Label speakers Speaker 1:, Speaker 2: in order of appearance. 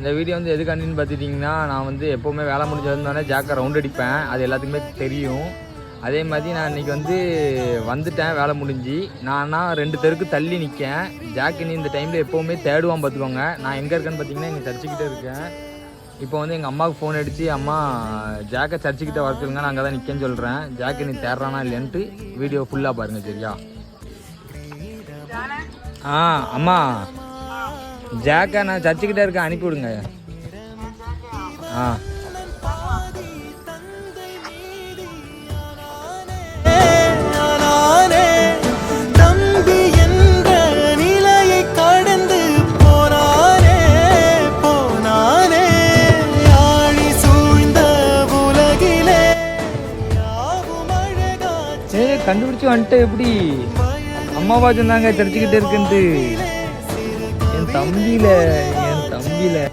Speaker 1: இந்த வீடியோ வந்து எதுக்காண்டின்னு பார்த்துட்டிங்கன்னா நான் வந்து எப்போவுமே வேலை முடிஞ்சதுனால ஜாக்கை ரவுண்ட் அடிப்பேன். அது எல்லாத்துக்குமே தெரியும். அதே மாதிரி நான் இன்னைக்கு வந்து வந்துட்டேன் வேலை முடிஞ்சு. நான்னா ரெண்டு தெருக்கு தள்ளி நிற்கேன் ஜாக்கு நீ இந்த டைமில் எப்போவுமே தேடுவான் பார்த்துக்கோங்க. நான் எங்கே இருக்கேன்னு பார்த்தீங்கன்னா இங்கே சர்ச்சுக்கிட்டே இருக்கேன். இப்போ வந்து எங்கள் அம்மாவுக்கு ஃபோன் அடித்து அம்மா ஜாக்கை சர்ச்சுக்கிட்ட வர சொல்லுங்க நான் அங்கே தான் நிற்கேன்னு சொல்கிறேன் ஜாக்கு நீ தேடுறானா இல்லைன்ட்டு வீடியோ ஃபுல்லாக பாருங்கள் சரியா? ஆ அம்மா. ஜாக்கை நான் சர்ச்சுக்கிட்டே இருக்கேன் அனுப்பி விடுங்க. ஆ. கண்டுபிடிச்சு வந்துட்டு எப்படி? அம்மாவா சொன்னாங்க தெரிஞ்சுக்கிட்டே இருக்குன்ட்டு. என் தம்பியில என் தம்பியில.